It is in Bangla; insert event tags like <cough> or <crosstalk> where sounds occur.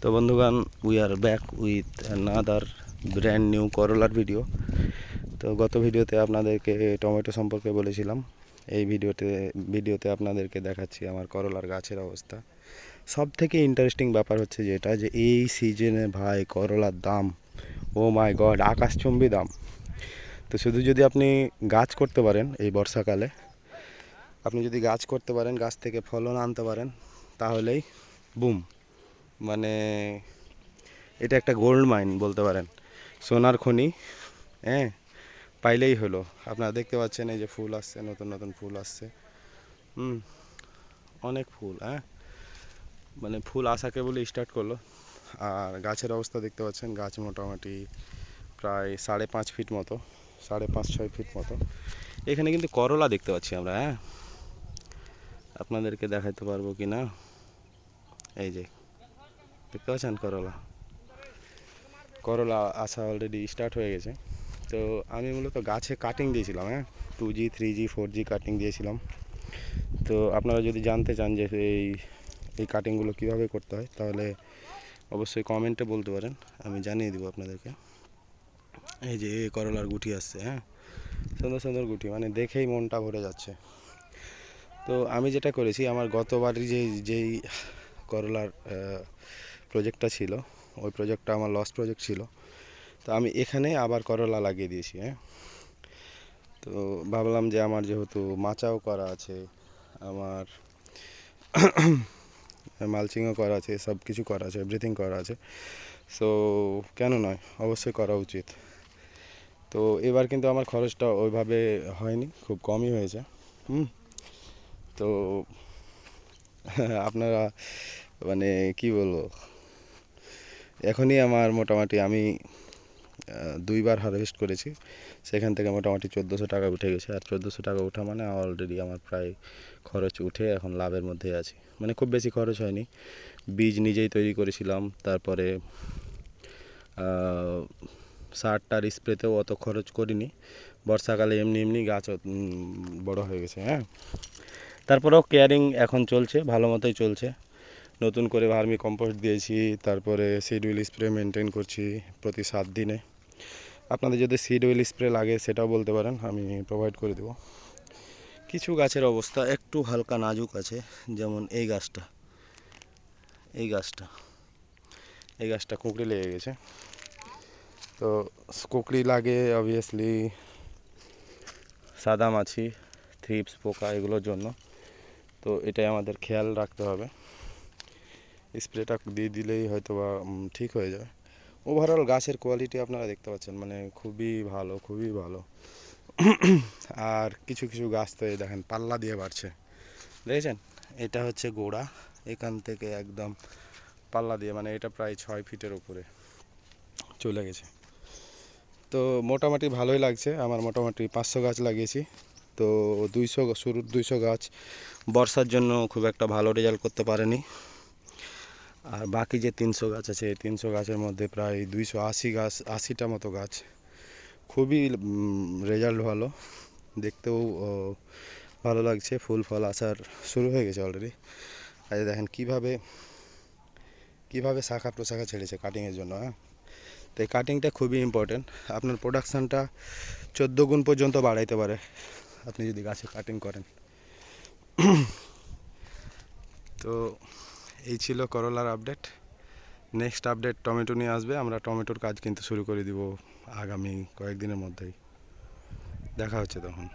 তো বন্ধুগণ we are back with another brand new করলার ভিডিও তো গত ভিডিওতে আপনাদেরকে টমেটো সম্পর্কে বলেছিলাম। এই ভিডিওতে ভিডিওতে আপনাদেরকে দেখাচ্ছি আমার করলার গাছের অবস্থা। সব থেকে ইন্টারেস্টিং ব্যাপার হচ্ছে যেটা যে, এই সিজনে ভাই করলার দাম ও মাই গড আকাশচুম্বী দাম। তো শুধু যদি আপনি গাছ করতে পারেন এই বর্ষাকালে, আপনি যদি গাছ করতে পারেন, গাছ থেকে ফলন আনতে পারেন, তাহলেই বুম মানে এটা একটা গোল্ড মাইন বলতে পারেন। সোনার খনি হ্যাঁ? পাইলেই হলো। আপনারা দেখতে পাচ্ছেন এই যে ফুল আসছে, নতুন নতুন ফুল আসছে। হুম, অনেক ফুল হ্যাঁ? মানে ফুল আসাকে বলে স্টার্ট করল। আর গাছের অবস্থা দেখতে পাচ্ছেন, গাছ মোটামুটি প্রায় সাড়ে পাঁচ ফিট মতো, সাড়ে পাঁচ, ছয় ফিট মতো। এখানে কিন্তু করলা দেখতে পাচ্ছি আমরা হ্যাঁ? আপনাদেরকে দেখাতে পারব কি না এই যে দেখতে করলা করলা আসা অলরেডি স্টার্ট হয়ে গেছে। তো আমি মূলত গাছে কাটিং দিয়েছিলাম হ্যাঁ? Two G three G four G cutting দিয়েছিলাম। তো আপনারা যদি জানতে চান যে এই এই কাটিংগুলো কীভাবে করতে হয়, তাহলে অবশ্যই কমেন্টে বলতে পারেন, আমি জানিয়ে দেবো আপনাদেরকে। এই যে করলার গুটি আসছে হ্যাঁ? সুন্দর সুন্দর গুটি মানে দেখেই মনটা ভরে যাচ্ছে। তো আমি যেটা করেছি, আমার গতবারই যে যেই করলার প্রজেক্টটা ছিল, ওই প্রজেক্টটা আমার লস প্রজেক্ট ছিল। তো আমি এখানে আবার করলা লাগিয়ে দিয়েছি হ্যাঁ। তো ভাবলাম যে আমার যেহেতু মাচাও করা আছে, আমার <coughs> মালচিংও করা আছে সব কিছু করা আছে এভরিথিং করা আছে। সো কেন নয়, অবশ্যই করা উচিত। তো এবার কিন্তু আমার খরচটা ওইভাবে হয়নি, খুব কমই হয়েছে, হুম। তো <laughs> আপনারা মানে কি বলব এখনই আমার মোটামুটি আমি দুইবার হারভেস্ট করেছি। সেখান থেকে মোটামুটি চোদ্দোশো টাকা উঠে গেছে। আর চোদ্দোশো টাকা ওঠা মানে অলরেডি আমার প্রায় খরচ উঠে এখন লাভের মধ্যে আছি। মানে খুব বেশি খরচ হয়নি। বীজ নিজেই তৈরি করেছিলাম। তারপরে আহ, সার টার স্প্রেতেও অত খরচ করিনি। বর্ষাকালে এমনি এমনি গাছ বড় হয়ে গেছে হ্যাঁ? তারপরেও কেয়ারিং এখন চলছে ভালো মতোই চলছে। নতুন করে ভার্মি কম্পোস্ট দিয়েছি, তারপরে সিড উইল স্প্রে মেনটেন করছি প্রতি সাত দিনে। আপনাদের যদি সিড উইল স্প্রে লাগে সেটাও বলতে পারেন, আমি প্রোভাইড করে দেবো। কিছু গাছের অবস্থা একটু হালকা নাজুক আছে, যেমন এই গাছটা। এই গাছটা। এই গাছটা কুঁকড়ি লেগে গেছে। তো কুঁকড়ি লাগে অবভিয়াসলি সাদা মাছি থ্রিপস পোকা এগুলোর জন্য। তো এটাই আমাদের খেয়াল রাখতে হবে। স্প্রেটা দিয়ে দিলেই হয়তো বা ঠিক হয়ে যাবে ওভারঅল গাছের কোয়ালিটি আপনারা দেখতে পাচ্ছেন মানে খুবই ভালো খুবই ভালো। আর কিছু কিছু গাছ তো দেখেন, পাল্লা দিয়ে বাড়ছে। দেখেছেন? এটা হচ্ছে গোড়া, এখান থেকে একদম পাল্লা দিয়ে মানে এটা প্রায় ছয় ফিটের উপরে চলে গেছে। তো মোটামুটি ভালোই লাগছে, আমার মোটামুটি পাঁচশো গাছ লাগিয়েছি। তো দুইশো, শুরুর দুইশো গাছ, বর্ষার জন্য খুব একটা ভালো রেজাল্ট করতে পারেনি। আর বাকি যে তিনশো গাছ আছে, এই তিনশো গাছের মধ্যে প্রায় দুইশো আশি গাছ, আশিটা মতো গাছ। খুবই রেজাল্ট ভালো। দেখতেও ভালো লাগছে। ফুল ফল আসার শুরু হয়ে গেছে অলরেডি আর দেখেন কীভাবে কীভাবে শাখা প্রশাখা ছেড়েছে কাটিংয়ের জন্য হ্যাঁ? তো এই কাটিংটা খুবই ইম্পর্টেন্ট আপনার প্রোডাকশানটা চোদ্দ গুণ পর্যন্ত বাড়াইতে পারে। আপনি যদি গাছে কাটিং করেন। তো এই ছিল করলার আপডেট নেক্সট আপডেট টমেটো নিয়ে আসবে। আমরা টমেটোর কাজ কিন্তু শুরু করে দিব আগামী কয়েকদিনের মধ্যেই। দেখা হচ্ছে তখন।